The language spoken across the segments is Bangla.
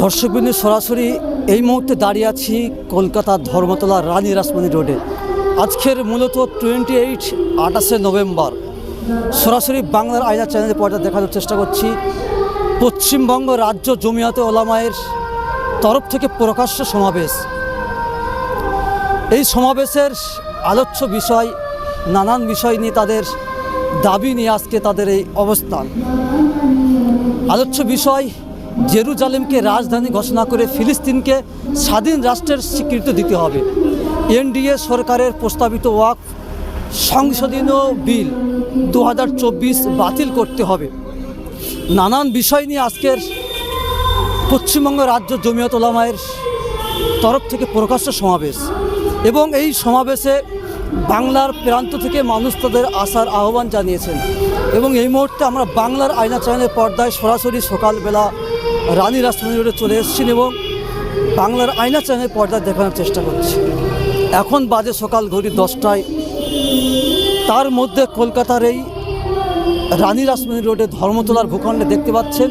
দর্শকবৃন্দ, সরাসরি এই মুহূর্তে দাঁড়িয়ে আছি কলকাতার ধর্মতলা রানী রাসমণি রোডে। আজকের মূলত টোয়েন্টি এইট আঠাশে নভেম্বর। সরাসরি বাংলার আয়না চ্যানেলে পর্দা দেখানোর চেষ্টা করছি। পশ্চিমবঙ্গ রাজ্য জমিয়াতে ওলামায়ের তরফ থেকে প্রকাশ্য সমাবেশ। এই সমাবেশের আলোচ্য বিষয়, নানান বিষয় নিয়ে তাদের দাবি নিয়ে আজকে তাদের এই অবস্থান। আলোচ্য বিষয় জেরুজালেমকে রাজধানী ঘোষণা করে ফিলিস্তিনকে স্বাধীন রাষ্ট্রের স্বীকৃতি দিতে হবে। এনডিএ সরকারের প্রস্তাবিত ওয়াক সংশোধনীয় বিল দু হাজার চব্বিশ বাতিল করতে হবে। নানান বিষয় নিয়ে আজকের পশ্চিমবঙ্গ রাজ্য জমিয়ত ওলামায়ের তরফ থেকে প্রকাশ্য সমাবেশ এবং এই সমাবেশে বাংলার প্রান্ত থেকে মানুষ তাদের আসার আহ্বান জানিয়েছেন। এবং এই মুহূর্তে আমরা বাংলার আয়না চ্যানেলের পর্দায় সরাসরি সকালবেলা রানী রাসমণি রোডে চলে এসেছেন এবং বাংলার আয়না চ্যানেলের পর্দায় দেখানোর চেষ্টা করছি। এখন বাজে সকাল ঘড়ি দশটায়। তার মধ্যে কলকাতার এই রানী রাসমণি রোডে ধর্মতলার ভূখণ্ডে দেখতে পাচ্ছেন,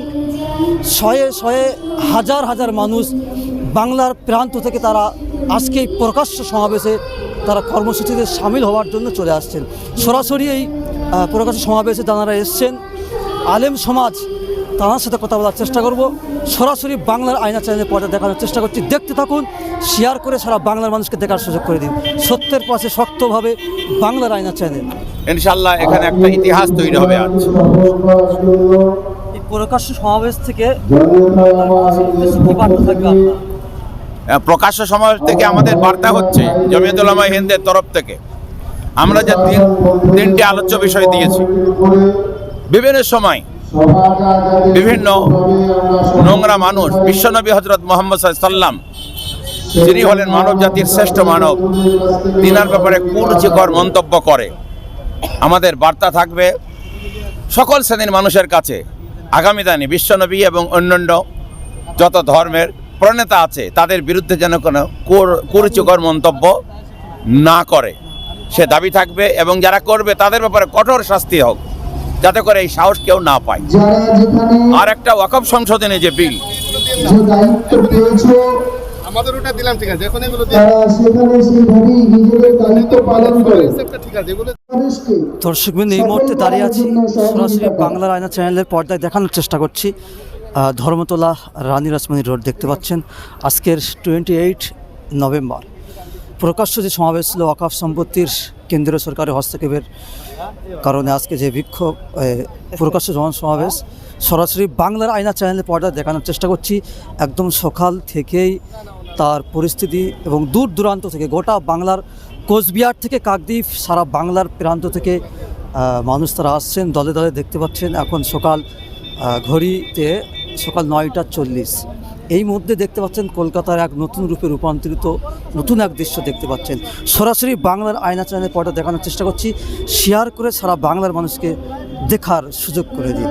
শয়ে শয়ে হাজার হাজার মানুষ বাংলার প্রান্ত থেকে তারা আজকে এই প্রকাশ্য সমাবেশে তারা কর্মসূচিতে সামিল হওয়ার জন্য চলে আসছেন। সরাসরি এই প্রকাশ্য সমাবেশে তারা এসছেন। আলেম সমাজ তার সাথে কথা বলার চেষ্টা করব। সরাসরি বাংলার আয়না চ্যানেলে পর্দা দেখানোর চেষ্টা করছি। দেখতে থাকুন শেয়ার করে সারা বাংলার মানুষকে দেখার সুযোগ করে দিন। সত্যের পাশে শক্তভাবে বাংলার আয়না চ্যানেল। ইনশাল্লাহ এখানে একটা ইতিহাস তৈরি হবে আজ। প্রকাশ্য সমাবেশ থেকে প্রকাশ্য সমাজ থেকে আমাদের বার্তা হচ্ছে জমিয়তুলামা হিন্দের তরফ থেকে আমরা যে তিন তিনটি আলোচ্য বিষয় দিয়েছি। বিভিন্ন সময় বিভিন্ন নোংরা মানুষ বিশ্বনবী হজরত মোহাম্মদ সাল্লাম যিনি হলেন মানব জাতির শ্রেষ্ঠ মানব তিনার ব্যাপারে কুরুচিকর মন্তব্য করে? আমাদের বার্তা থাকবে সকল শ্রেণির মানুষের কাছে। আগামী দিনে বিশ্বনবী এবং অন্যান্য যত ধর্মের প্রণেতা আছে তাদের বিরুদ্ধে যেন কোনো কুর- কুরুচিকর মন্তব্য না করে। সে দাবি থাকবে এবং যারা করবে তাদের ব্যাপারে কঠোর শাস্তি হোক। যাতে করে এই সাহস কেউ না পায়। আর একটা ওয়াকফ সংশোধনে যে বিল। যে দায়িত্ব আমাদের ওটা দিলাম ঠিক আছে এখন এগুলো সেখানে সেইভাবেই নিজেদের দায়িত্ব পালন করে। ঠিক আছে এগুলো দর্শকবৃন্দ এই মুহূর্তে দাঁড়িয়ে আছি সরাসরি বাংলার আয়না চ্যানেলের পর্দায় দেখানোর চেষ্টা করছি। ধর্মতলা রানী রাসমণি রোড দেখতে পাচ্ছেন। আজকের টোয়েন্টি এইট নভেম্বর। প্রকাশ্য যে সমাবেশ ছিল ওয়াকাফ সম্পত্তির কেন্দ্রীয় সরকারের হস্তক্ষেপের কারণে আজকে যে বিক্ষোভ প্রকাশ্য জন সমাবেশ সরাসরি বাংলার আয়না চ্যানেলে পর্দায় দেখানোর চেষ্টা করছি। একদম সকাল থেকেই তার পরিস্থিতি এবং দূর দূরান্ত থেকে গোটা বাংলার কোচবিহার থেকে কাকদ্বীপ, সারা বাংলার প্রান্ত থেকে মানুষ তারা আসছেন, দলে দলে দেখতে পাচ্ছেন। এখন সকাল ঘড়িতে সকাল নয়টা চল্লিশ। এই মধ্যে দেখতে পাচ্ছেন কলকাতার এক নতুন রূপে রূপান্তরিত, নতুন এক দৃশ্য দেখতে পাচ্ছেন। সরাসরি বাংলার আয়না চ্যানেলের পর্দা দেখানোর চেষ্টা করছি। শেয়ার করে সারা বাংলার মানুষকে দেখার সুযোগ করে দিন।